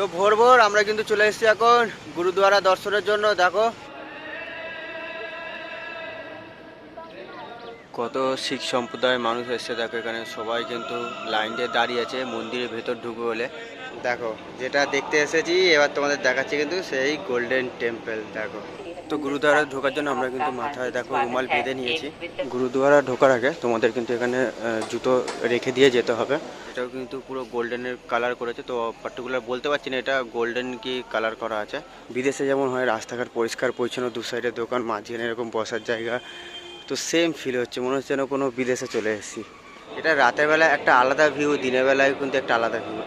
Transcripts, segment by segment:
তো ভোর ভোর আমরা কিন্তু চলে এসেছি এখন গুরুদুয়ারা দর্শনের জন্য দেখো। কত শিখ সম্প্রদায়ের মানুষ এসছে দেখো এখানে। সবাই কিন্তু লাইন দিয়ে দাঁড়িয়ে আছে মন্দিরের ভেতর ঢুকবে বলে। দেখো যেটা দেখতে এসেছি এবার তোমাদের দেখাচ্ছি কিন্তু সেই গোল্ডেন টেম্পল দেখো। তো গুরুদুয়ারা ঢোকার জন্য আমরা কিন্তু মাথায় দেখো রুমাল বেঁধে নিয়েছি। গুরুদুয়ারা ঢোকার আগে তোমাদের কিন্তু এখানে জুতো রেখে দিয়ে যেতে হবে। এটাও কিন্তু পুরো গোল্ডেনের কালার করেছে, তো পার্টিকুলার বলতে পারছি না এটা গোল্ডেন কি কালার করা আছে। বিদেশে যেমন হয়, রাস্তাঘাট পরিষ্কার, পরিচ্ছন্ন, দু সাইডে দোকান, মাঝখানে এরকম বসার জায়গা, তো সেম ফিল হচ্ছে, মনে হচ্ছে যেন কোনো বিদেশে চলে এসেছি। এটা রাতের বেলা একটা আলাদা ভিউ দিনের বেলায় কিন্তু একটা আলাদা ভিউ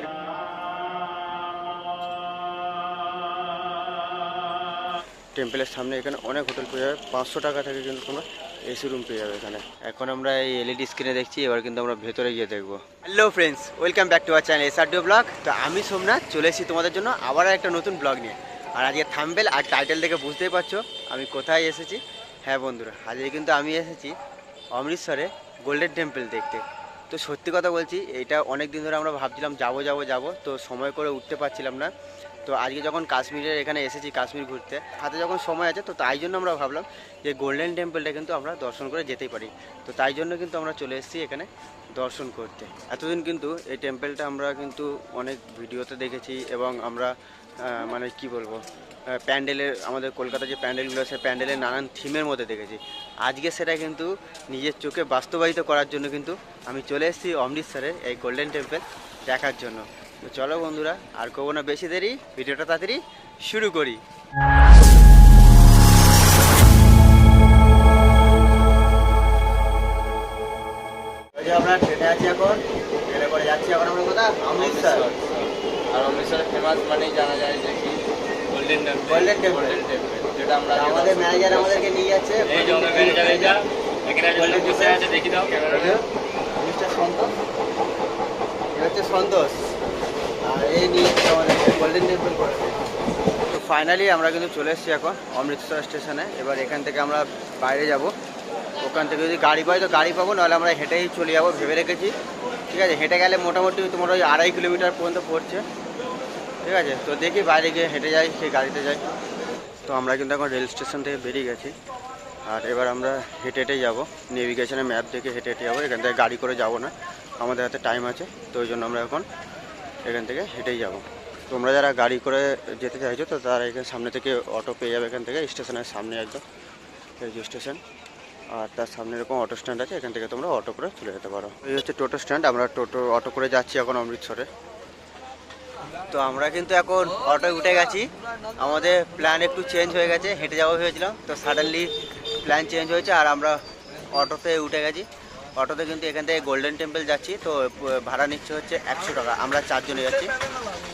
টেম্পলের সামনে এখানে অনেক হোটেল পেয়ে যাবে। পাঁচশো টাকা থেকে কিন্তু তোমরা এসি রুম পেয়ে যাবে এখানে। এখন আমরা এই এলইডি স্ক্রিনে দেখছি এবার কিন্তু আমরা ভেতরে গিয়ে দেখব। Hello friends welcome back to our channel S R blog তো আমি সোমনাথ চলে এসেছি তোমাদের জন্য আবার একটা নতুন ব্লগ নিয়ে। আর আজকে থাম্বেল আর টাইটেল দেখে বুঝতেই পারছ আমি কোথায় এসেছি। হ্যাঁ বন্ধুরা আজকে কিন্তু আমি এসেছি অমৃতসরে গোল্ডেন টেম্পল দেখতে। তো সত্যি কথা বলছি এটা অনেক দিন ধরে আমরা ভাবছিলাম যাব যাব যাব। তো সময় করে উঠতে পারছিলাম না। তো আজকে যখন কাশ্মীরের এখানে এসেছি, কাশ্মীর ঘুরতে, হাতে যখন সময় আছে, তো তাই জন্য আমরা ভাবলাম যে গোল্ডেন টেম্পলটা কিন্তু আমরা দর্শন করে যেতেই পারি। তো তাই জন্য কিন্তু আমরা চলে এসেছি এখানে দর্শন করতে। এতদিন কিন্তু এই টেম্পলটা আমরা কিন্তু অনেক ভিডিওতে দেখেছি এবং আমরা মানে কি বলব প্যান্ডেলের, আমাদের কলকাতা যে প্যান্ডেলগুলো আছে, প্যান্ডেলের নানান থিমের মধ্যে দেখেছি। আজকে সেটা কিন্তু নিজের চোখে বাস্তবায়িত করার জন্য কিন্তু আমি চলে এসেছি অমৃতসরের এই গোল্ডেন টেম্পল দেখার জন্য। তো চলো বন্ধুরা আর করব না বেশি দেরি ভিডিওটা তাড়াতাড়ি শুরু করি। আমরা ট্রেনে আছি এখন ট্রেনে করে যাচ্ছি এখন আমরা কোথায়? অমৃতসর। আর অমৃতসরের ফেমাস মানেই জানা যায় যে কি? গোল্ডেন টেম্পল গোল্ডেন টেম্পল যেটা আমরা আমাদের ম্যানেজার আমাদেরকে নিয়ে যাচ্ছে এই যে আমাদের ম্যানেজার এটা এখানে বসে Temple। আছে দেখি দাও। ক্যামেরা মিস্টার সন্তোষ। এ হচ্ছে সন্তোষ। এই তো ফাইনালি আমরা কিন্তু চলে এসেছি এখন অমৃতসর স্টেশনে এবার এখান থেকে আমরা বাইরে যাব। ওখান থেকে যদি গাড়ি পাই তো গাড়ি পাবো, নাহলে আমরা হেঁটেই চলে যাব, ভেবে রেখেছি। ঠিক আছে, হেঁটে গেলে মোটামুটি তোমার ওই আড়াই কিলোমিটার পর্যন্ত পড়ছে। ঠিক আছে, তো দেখি বাইরে গিয়ে হেঁটে যাই, সেই গাড়িতে যাই। তো আমরা কিন্তু এখন রেল স্টেশন থেকে বেরিয়ে গেছি। আর এবার আমরা হেঁটে হেঁটে যাব। নেভিগেশনের ম্যাপ দেখে হেঁটে হেঁটে যাব। এখান থেকে গাড়ি করে যাব না, আমাদের হাতে টাইম আছে। তো ওই জন্য আমরা এখন এখান থেকে হেঁটেই যাব। তোমরা যারা গাড়ি করে যেতে চাইছো, তো তারা এখানে সামনে থেকে অটো পেয়ে যাবে এখান থেকে, স্টেশনের সামনে একদম, এই যে স্টেশন। আর তার সামনে এরকম অটো স্ট্যান্ড আছে, এখান থেকে তোমরা অটো করে চলে যেতে পারো। এই হচ্ছে টোটো স্ট্যান্ড আমরা টোটো অটো করে যাচ্ছি এখন অমৃতসরে। তো আমরা কিন্তু এখন অটোয় উঠে গেছি। আমাদের প্ল্যান একটু চেঞ্জ হয়ে গেছে, হেঁটে যাব ভেবেছিলাম। তো সাডেনলি প্ল্যান চেঞ্জ হয়েছে, আর আমরা অটোতে উঠে গেছি। অটোতে কিন্তু এখান থেকে গোল্ডেন টেম্পল যাচ্ছি, তো ভাড়া নিচ্ছে হচ্ছে একশো টাকা। আমরা চারজনে যাচ্ছি।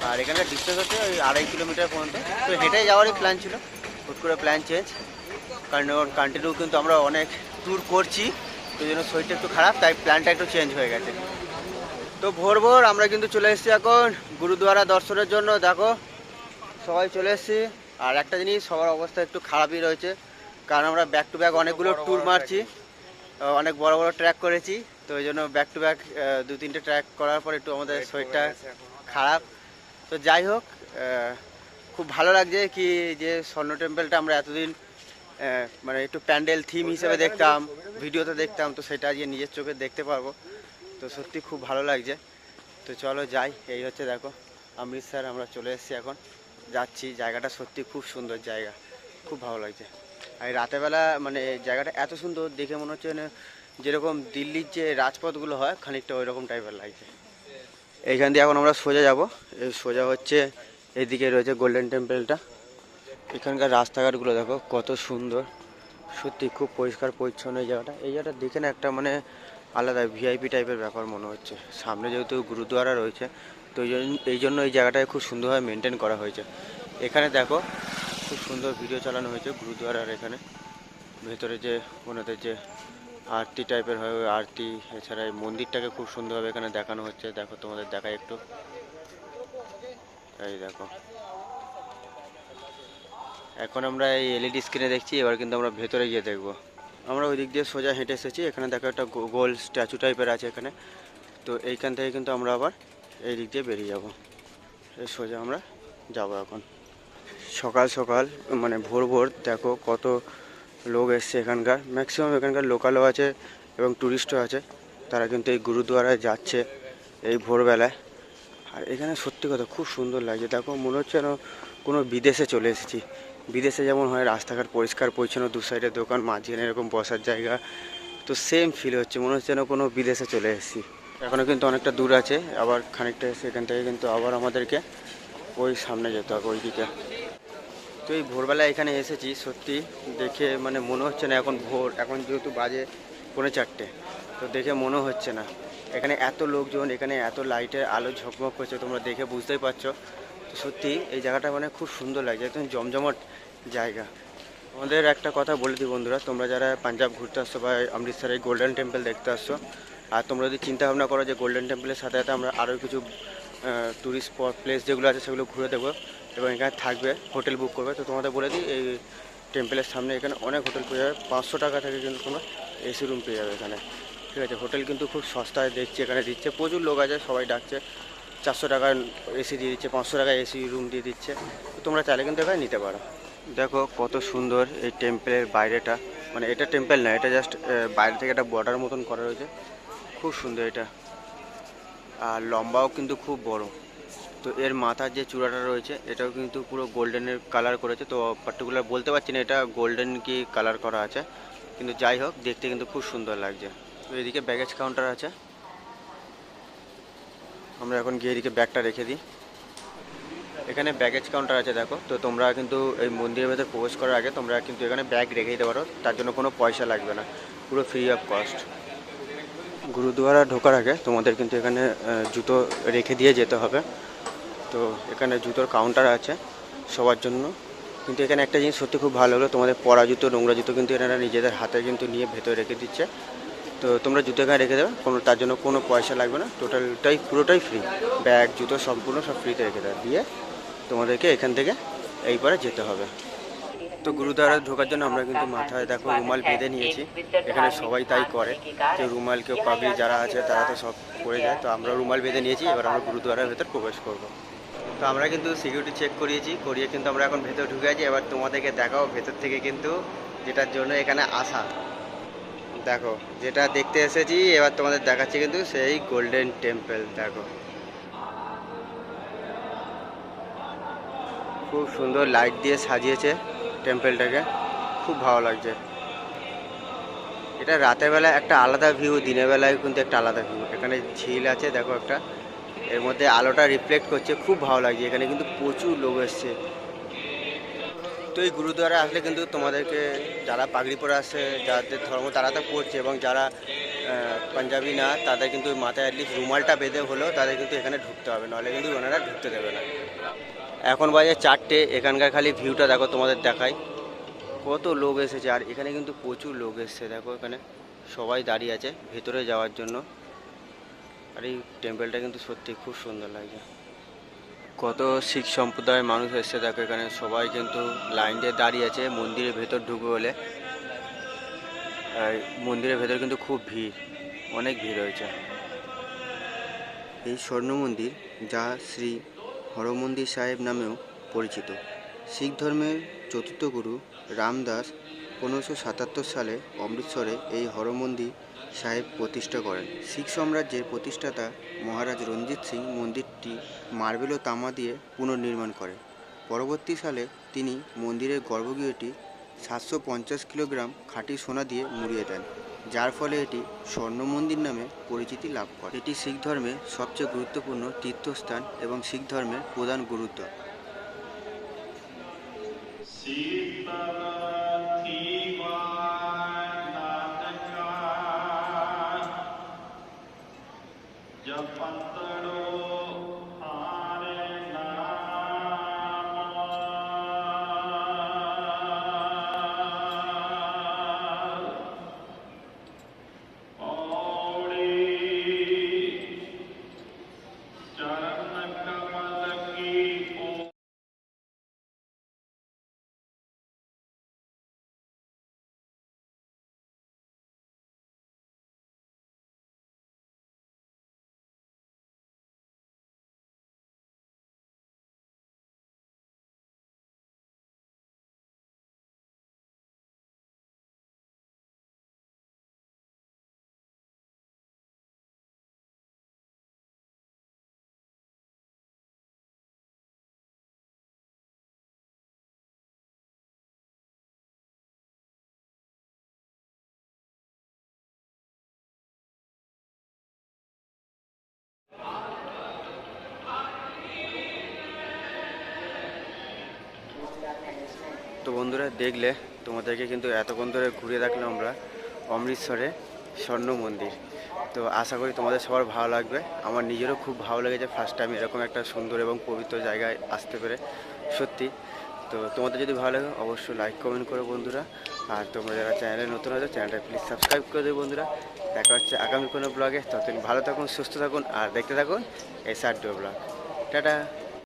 আর এখানকার ডিস্টেন্স হচ্ছে ওই আড়াই কিলোমিটার পর্যন্ত। তো হেঁটে যাওয়ারই প্ল্যান ছিল। হুট করে প্ল্যান চেঞ্জ কারণ কন্টিনিউ কিন্তু আমরা অনেক ট্যুর করছি। তো জন্য শরীরটা একটু খারাপ, তাই প্ল্যানটা একটু চেঞ্জ হয়ে গেছে। তো ভোর ভোর আমরা কিন্তু চলে এসেছি এখন গুরুদুয়ারা দর্শনের জন্য। দেখো, সবাই চলে এসেছি। আর একটা জিনিস, সবার অবস্থা একটু খারাপই রয়েছে। কারণ আমরা ব্যাক টু ব্যাক অনেকগুলো ট্যুর মারছি। অনেক বড় বড় ট্র্যাক করেছি তো ওই জন্য ব্যাক টু ব্যাক দু তিনটে ট্র্যাক করার পর একটু আমাদের শরীরটা খারাপ। তো যাই হোক খুব ভালো লাগছে কি যে স্বর্ণ টেম্পলটা আমরা এতদিন মানে একটু প্যান্ডেল থিম হিসেবে দেখতাম ভিডিওতে দেখতাম তো সেটা আজকে নিজের চোখে দেখতে পারব। তো সত্যি খুব ভালো লাগছে। তো চলো যাই এই হচ্ছে দেখো অমৃতসর আমরা চলে এসেছি এখন। যাচ্ছি জায়গাটা সত্যি খুব সুন্দর জায়গা খুব ভালো লাগছে। আর এই রাতেরবেলা মানে জায়গাটা এত সুন্দর দেখে মনে হচ্ছে যেন যেরকম দিল্লির যে রাজপথগুলো হয়, খানিকটা ওই রকম টাইপের লাগছে। এইখান দিয়ে এখন আমরা সোজা যাব। সোজা হচ্ছে, এদিকে রয়েছে গোল্ডেন টেম্পলটা এখানকার রাস্তাঘাটগুলো দেখো, কত সুন্দর। সত্যি খুব পরিষ্কার, পরিচ্ছন্ন এই জায়গাটা। এই জায়গাটা দেখে না একটা মানে আলাদা ভিআইপি টাইপের ব্যাপার মনে হচ্ছে। সামনে যেহেতু গুরুদুয়ারা রয়েছে, তো এই জন্য, এই জায়গাটাকে খুব সুন্দরভাবে মেনটেন করা হয়েছে। এখানে দেখো খুব সুন্দর ভিডিও চালানো হয়েছে গুরুদুয়ারার এখানে। ভেতরে যে, ওনাদের যে আরতি টাইপের হয়, ওই আরতি, এছাড়া এই মন্দিরটাকে খুব সুন্দরভাবে এখানে দেখানো হচ্ছে। দেখো, তোমাদের দেখায় একটু। এই দেখো। এখন আমরা এই এলইডি স্ক্রিনে দেখছি, এবার কিন্তু আমরা ভেতরে গিয়ে দেখব। আমরা ওই দিক দিয়ে সোজা হেঁটে এসেছি। এখানে দেখো একটা গোল স্ট্যাচু টাইপের আছে এখানে। তো এইখান থেকে কিন্তু আমরা আবার এই দিক দিয়ে বেরিয়ে যাব। এই সোজা আমরা যাব এখন। সকাল সকাল মানে ভোর ভোর দেখো কত লোক এসছে এখানকার। ম্যাক্সিমাম এখানকার লোকালও আছে এবং ট্যুরিস্টও আছে। তারা কিন্তু এই গুরুদুয়ারায় যাচ্ছে এই ভোরবেলায়। আর এখানে সত্যি কথা খুব সুন্দর লাগছে। দেখো মনে হচ্ছে যেন কোনো বিদেশে চলে এসেছি। বিদেশে যেমন হয়, রাস্তাঘাট পরিষ্কার, পরিচ্ছন্ন, দু সাইডে দোকান, মাঝখানে এরকম বসার জায়গা। তো সেম ফিল হচ্ছে, মনে হচ্ছে যেন কোনো বিদেশে চলে এসেছি। এখনও কিন্তু অনেকটা দূর আছে, আবার খানিকটা এসে এখান থেকে কিন্তু আবার আমাদেরকে ওই সামনে যেতে হবে, ওই দিকে। তো এই ভোরবেলায় এখানে এসেছি, সত্যি দেখে মানে মনে হচ্ছে না এখন ভোর, এখন যেহেতু বাজে পৌনে চারটে, তো দেখে মনে হচ্ছে না। এখানে এত লোকজন, এখানে এত লাইটের আলো ঝকমক করছে, তোমরা দেখে বুঝতেই পারছ। তো সত্যি এই জায়গাটা মানে খুব সুন্দর লাগছে, একদম জমজমাট জায়গা। আমাদের একটা কথা বলে দিই বন্ধুরা, তোমরা যারা পাঞ্জাব ঘুরতে আসছো বা অমৃতসরে গোল্ডেন টেম্পল দেখতে আসছো, আর তোমরা যদি চিন্তা ভাবনা করো যে গোল্ডেন টেম্পলের সাথে সাথে আমরা আরও কিছু ট্যুরিস্ট স্পট প্লেস যেগুলো আছে সেগুলো ঘুরে দেবো এবং এখানে থাকবে, হোটেল বুক করবে। তো তোমাদের বলে দিই, এই টেম্পলের সামনে এখানে অনেক হোটেল পেয়ে যাবে। পাঁচশো টাকা থেকে কিন্তু তোমরা এসি রুম পেয়ে যাবে এখানে। ঠিক আছে, হোটেল কিন্তু খুব সস্তায় দেখছি, এখানে দিচ্ছে। প্রচুর লোক আছে, সবাই ডাকছে। চারশো টাকার এসি দিয়ে দিচ্ছে, পাঁচশো টাকা এসি রুম দিয়ে দিচ্ছে। তোমরা চাইলে কিন্তু এখানে নিতে পারো। দেখো, কত সুন্দর এই টেম্পলের বাইরেটা। মানে এটা টেম্পল না, এটা জাস্ট বাইরে থেকে একটা বর্ডার মতন করা রয়েছে। খুব সুন্দর এটা। আর লম্বাও কিন্তু খুব বড়। তো এর মাথার যে চূড়াটা রয়েছে, এটাও কিন্তু পুরো গোল্ডেনের কালার করেছে। তো পার্টিকুলার বলতে পারছি না এটা গোল্ডেন কি কালার করা আছে, কিন্তু যাই হোক, দেখতে কিন্তু খুব সুন্দর লাগছে। তো এদিকে ব্যাগেজ কাউন্টার আছে। আমরা এখন গিয়ে এদিকে ব্যাগটা রেখে দিই। এখানে ব্যাগেজ কাউন্টার আছে, দেখো। তো তোমরা কিন্তু এই মন্দিরের ভেতর প্রবেশ করার আগে তোমরা কিন্তু এখানে ব্যাগ রেখে দিতে পারো। তার জন্য কোনো পয়সা লাগবে না। পুরো ফ্রি অফ কস্ট গুরুদুয়ারা ঢোকার আগে তোমাদের কিন্তু এখানে জুতো রেখে দিয়ে যেতে হবে। তো এখানে জুতোর কাউন্টার আছে সবার জন্য। কিন্তু এখানে একটা জিনিস সত্যি খুব ভালো হলো, তোমাদের পরা জুতো, নোংরা জুতো কিন্তু এনারা নিজেদের হাতে কিন্তু নিয়ে ভেতরে রেখে দিচ্ছে। তো তোমরা জুতো এখানে রেখে দেবে, কোনো তার জন্য কোনো পয়সা লাগবে না টোটালটাই পুরোটাই ফ্রি ব্যাগ জুতো সম্পূর্ণ সব ফ্রিতে রেখে দেবে। দিয়ে তোমাদেরকে এখান থেকে এইবারে যেতে হবে। তো গুরুদ্বারা ঢোকার জন্য আমরা কিন্তু মাথায় দেখো রুমাল বেঁধে নিয়েছি। এখানে সবাই তাই করে। কেউ রুমাল, কেউ পাগড়ি, যারা আছে তারা তো সব পরে যায়। তো আমরা রুমাল বেঁধে নিয়েছি, এবার আমরা গুরুদ্বারার ভেতর প্রবেশ করব। তো আমরা কিন্তু সিকিউরিটি চেক করিয়েছি, করিয়ে কিন্তু আমরা এখন ভেতর ঢুকে আছি। এবার তোমাদেরকে দেখাও ভেতর থেকে কিন্তু যেটার জন্য এখানে আসা। দেখো, যেটা দেখতে এসেছি, এবার তোমাদের দেখাচ্ছি কিন্তু সেই গোল্ডেন টেম্পল দেখো। খুব সুন্দর লাইট দিয়ে সাজিয়েছে টেম্পলটাকে খুব ভালো লাগছে। এটা রাতের বেলা একটা আলাদা ভিউ দিনের বেলায় কিন্তু একটা আলাদা ভিউ এখানে ঝিল আছে, দেখো একটা। এর মধ্যে আলোটা রিফ্লেক্ট করছে, খুব ভালো লাগছে। এখানে কিন্তু প্রচুর লোক এসছে। তো এই গুরুদ্বারা আসলে কিন্তু তোমাদেরকে যারা পাগড়ি পরে আসছে যাদের ধর্ম তারা তো পড়ছে এবং যারা পাঞ্জাবি না, তাদের কিন্তু মাথায় অ্যাটলিস্ট রুমালটা বেঁধে হলেও তাদের কিন্তু এখানে ঢুকতে হবে। নাহলে কিন্তু ওনারা ঢুকতে দেবে না। এখন বাজে চারটে, এখানকার খালি ভিউটা দেখো, তোমাদের দেখাই। কত লোক এসেছে, আর এখানে কিন্তু প্রচুর লোক এসেছে, দেখো এখানে। সবাই দাঁড়িয়ে আছে, ভেতরে যাওয়ার জন্য। আর এই টেম্পলটা কিন্তু সত্যি খুব সুন্দর লাগছে। কত শিখ সম্প্রদায়ের মানুষ এসছে, দেখো এখানে সবাই কিন্তু লাইন দিয়ে দাঁড়িয়ে আছে, মন্দিরের ভেতর ঢুকবে বলে। আর মন্দিরের ভেতর কিন্তু খুব ভিড়, অনেক ভিড় হয়েছে এই স্বর্ণ মন্দির, যা শ্রী হরমন্দির সাহেব নামেও পরিচিত। শিখ ধর্মের চতুর্থ গুরু রামদাস পনেরোশো সাতাত্তর সালে অমৃতসরে এই হরমন্দির সাহেব প্রতিষ্ঠা করেন। শিখ সাম্রাজ্যের প্রতিষ্ঠাতা মহারাজ রঞ্জিত সিং মন্দিরটি মার্বেল ও তামা দিয়ে পুনর্নির্মাণ করেন। পরবর্তী সালে তিনি মন্দিরের গর্ভগৃহটি সাতশো পঞ্চাশ কিলোগ্রাম খাঁটি সোনা দিয়ে মুড়িয়ে দেন, যার ফলে এটি স্বর্ণ মন্দির নামে পরিচিতি লাভ করে। এটি শিখ ধর্মের সবচেয়ে গুরুত্বপূর্ণ তীর্থস্থান এবং শিখ ধর্মের প্রধান গুরুত্ব। তো বন্ধুরা, দেখলে তোমাদেরকে কিন্তু এতক্ষণ ধরে ঘুরে রাখলাম আমরা অমৃতসরে স্বর্ণ মন্দির। তো আশা করি তোমাদের সবার ভালো লাগবে। আমার নিজেরও খুব ভালো লেগেছে ফার্স্ট টাইম এরকম একটা সুন্দর এবং পবিত্র জায়গায় আসতে পেরে, সত্যি। তো তোমাদের যদি ভালো লাগে, অবশ্যই লাইক কমেন্ট করো বন্ধুরা। আর তোমরা যারা চ্যানেলে নতুন হয়েছে চ্যানেলটা প্লিজ সাবস্ক্রাইব করে দেবে বন্ধুরা। দেখা হচ্ছে আগামী কোনো ব্লগে ততদিন ভালো থাকুন, সুস্থ থাকুন, আর দেখতে থাকুন এস আর ব্লগ। টাটা।